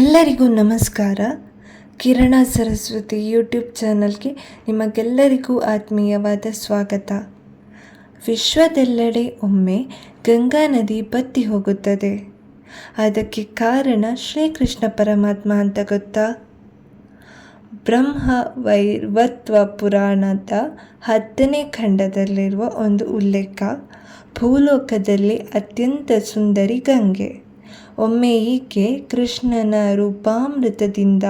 ಎಲ್ಲರಿಗೂ ನಮಸ್ಕಾರ. ಕಿರಣ ಸರಸ್ವತಿ ಯೂಟ್ಯೂಬ್ ಚಾನಲ್ಗೆ ನಿಮಗೆಲ್ಲರಿಗೂ ಆತ್ಮೀಯವಾದ ಸ್ವಾಗತ. ವಿಶ್ವದೆಲ್ಲೆಡೆ ಒಮ್ಮೆ ಗಂಗಾ ನದಿ ಬತ್ತಿ ಹೋಗುತ್ತದೆ. ಅದಕ್ಕೆ ಕಾರಣ ಶ್ರೀಕೃಷ್ಣ ಪರಮಾತ್ಮ ಅಂತ ಗೊತ್ತಾ? ಬ್ರಹ್ಮ ವೈರ್ವತ್ವ ಪುರಾಣದ ಹತ್ತನೇ ಖಂಡದಲ್ಲಿರುವ ಒಂದು ಉಲ್ಲೇಖ, ಭೂಲೋಕದಲ್ಲಿ ಅತ್ಯಂತ ಸುಂದರಿ ಗಂಗೆ. ಒಮ್ಮೆ ಈಕೆ ಕೃಷ್ಣನ ರೂಪಾಮೃತದಿಂದ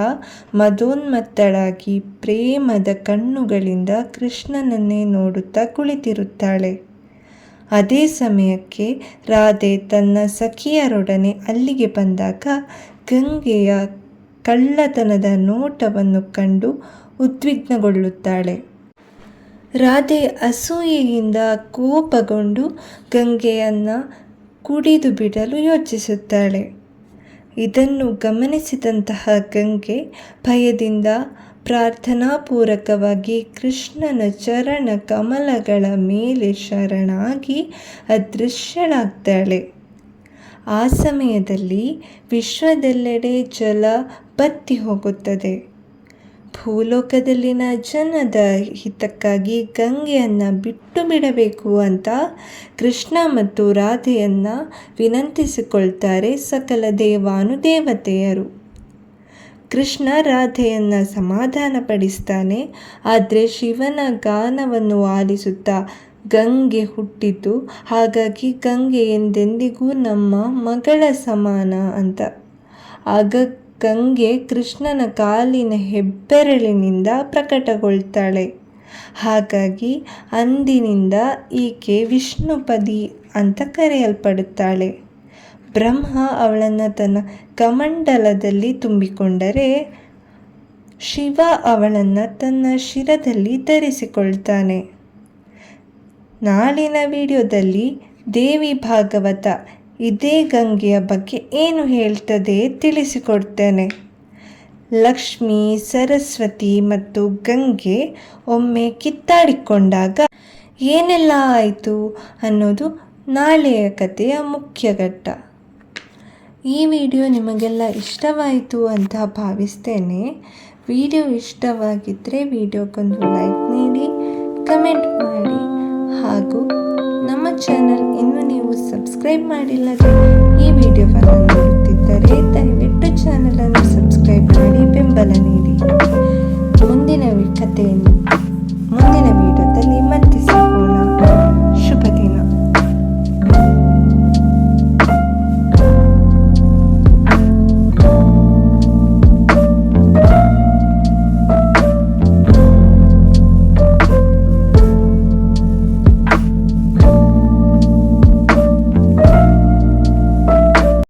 ಮದೋನ್ಮತ್ತಳಾಗಿ ಪ್ರೇಮದ ಕಣ್ಣುಗಳಿಂದ ಕೃಷ್ಣನನ್ನೇ ನೋಡುತ್ತಾ ಕುಳಿತಿರುತ್ತಾಳೆ. ಅದೇ ಸಮಯಕ್ಕೆ ರಾಧೆ ತನ್ನ ಸಖಿಯರೊಡನೆ ಅಲ್ಲಿಗೆ ಬಂದಾಗ ಗಂಗೆಯ ಕಳ್ಳತನದ ನೋಟವನ್ನು ಕಂಡು ಉದ್ವಿಗ್ನಗೊಳ್ಳುತ್ತಾಳೆ. ರಾಧೆ ಅಸೂಯೆಯಿಂದ ಕೋಪಗೊಂಡು ಗಂಗೆಯನ್ನು ಕುಡಿದು ಬಿಡಲು ಯೋಚಿಸುತ್ತಾಳೆ. ಇದನ್ನು ಗಮನಿಸಿದಂತಹ ಗಂಗೆ ಭಯದಿಂದ ಪ್ರಾರ್ಥನಾಪೂರ್ವಕವಾಗಿ ಕೃಷ್ಣನ ಚರಣ ಕಮಲಗಳ ಮೇಲೆ ಶರಣಾಗಿ ಅದೃಶ್ಯಳಾಗ್ತಾಳೆ. ಆ ಸಮಯದಲ್ಲಿ ವಿಶ್ವದೆಲ್ಲೆಡೆ ಜಲ ಬತ್ತಿ ಹೋಗುತ್ತದೆ. ಭೂಲೋಕದಲ್ಲಿನ ಜನದ ಹಿತಕ್ಕಾಗಿ ಗಂಗೆಯನ್ನು ಬಿಟ್ಟು ಬಿಡಬೇಕು ಅಂತ ಕೃಷ್ಣ ಮತ್ತು ರಾಧೆಯನ್ನು ವಿನಂತಿಸಿಕೊಳ್ತಾರೆ ಸಕಲ ದೇವಾನುದೇವತೆಯರು. ಕೃಷ್ಣ ರಾಧೆಯನ್ನು ಸಮಾಧಾನಪಡಿಸ್ತಾನೆ, ಆದರೆ ಶಿವನ ಗಾನವನ್ನು ಆಲಿಸುತ್ತಾ ಗಂಗೆ ಹುಟ್ಟಿತು, ಹಾಗಾಗಿ ಗಂಗೆ ಎಂದೆಂದಿಗೂ ನಮ್ಮ ಮಗಳ ಸಮಾನ ಅಂತ. ಆಗ ಗಂಗೆ ಕೃಷ್ಣನ ಕಾಲಿನ ಹೆಬ್ಬೆರಳಿನಿಂದ ಪ್ರಕಟಗೊಳ್ತಾಳೆ. ಹಾಗಾಗಿ ಅಂದಿನಿಂದ ಈಕೆ ವಿಷ್ಣುಪದಿ ಅಂತ ಕರೆಯಲ್ಪಡುತ್ತಾಳೆ. ಬ್ರಹ್ಮ ಅವಳನ್ನು ತನ್ನ ಕಮಂಡಲದಲ್ಲಿ ತುಂಬಿಕೊಂಡರೆ ಶಿವ ಅವಳನ್ನು ತನ್ನ ಶಿರದಲ್ಲಿ ಧರಿಸಿಕೊಳ್ತಾನೆ. ನಾಳಿನ ವಿಡಿಯೋದಲ್ಲಿ ದೇವಿ ಭಾಗವತ ಇದೇ ಗಂಗೆಯ ಬಗ್ಗೆ ಏನು ಹೇಳ್ತದೆ ತಿಳಿಸಿಕೊಡ್ತೇನೆ. ಲಕ್ಷ್ಮಿ, ಸರಸ್ವತಿ ಮತ್ತು ಗಂಗೆ ಒಮ್ಮೆ ಕಿತ್ತಾಡಿಕೊಂಡಾಗ ಏನೆಲ್ಲ ಆಯಿತು ಅನ್ನೋದು ನಾಳೆಯ ಕಥೆಯ ಮುಖ್ಯ ಘಟ್ಟ. ಈ ವಿಡಿಯೋ ನಿಮಗೆಲ್ಲ ಇಷ್ಟವಾಯಿತು ಅಂತ ಭಾವಿಸ್ತೇನೆ. ವಿಡಿಯೋ ಇಷ್ಟವಾಗಿದ್ದರೆ ವಿಡಿಯೋಕ್ಕೊಂದು ಲೈಕ್ ನೀಡಿ, ಕಮೆಂಟ್ ಮಾಡಿ ಹಾಗೂ ನಮ್ಮ ಚಾನಲ್ ಇನ್ನೂ ನೀವು ಸಬ್ಸ್ಕ್ರೈಬ್ ಮಾಡಿಲ್ಲದೆ ಈ ವಿಡಿಯೋವನ್ನು ನೋಡುತ್ತಿದ್ದರೆ ದಯವಿಟ್ಟು ಚಾನಲನ್ನು ಸಬ್ಸ್ಕ್ರೈಬ್ ಮಾಡಿ ಬೆಂಬಲ ನೀಡಿ. ಮುಂದಿನ ಕಥೆಯನ್ನು ಮುಂದಿನ